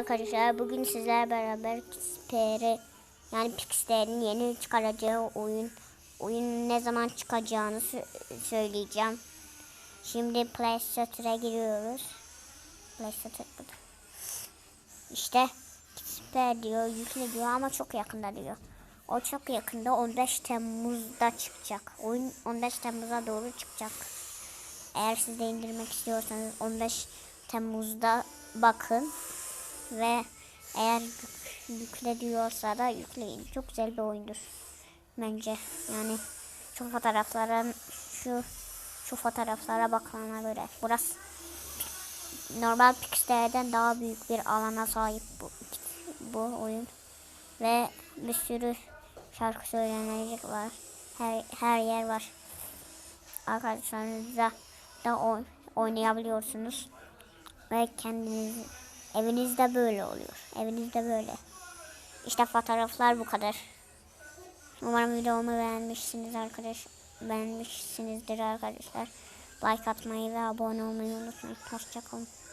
Arkadaşlar bugün sizlerle beraber XPR yani Pixar'ın yeni çıkaracağı oyun oyun ne zaman çıkacağını sö- söyleyeceğim. Şimdi Play Store'a giriyoruz. Play Store burada. İşte XPR diyor yükle diyor ama çok yakında diyor. O çok yakında 15 Temmuz'da çıkacak. Oyun 15 Temmuz'a doğru çıkacak. Eğer siz de indirmek istiyorsanız 15 Temmuz'da bakın ve eğer yük- yükle diyorsa da yükleyin. Çok güzel bir oyundur bence. Yani şu fotoğrafların şu şu fotoğraflara bakılana göre burası normal Pixar'den daha büyük bir alana sahip bu bu oyun ve bir sürü şarkı söylenecek var. Her, her yer var. Arkadaşlarınızla da oy- oynayabiliyorsunuz. Ve kendiniz evinizde böyle oluyor. Evinizde böyle. İşte fotoğraflar bu kadar. Umarım videomu beğenmişsiniz arkadaş. Beğenmişsinizdir arkadaşlar. Like atmayı ve abone olmayı unutmayın. Hoşçakalın.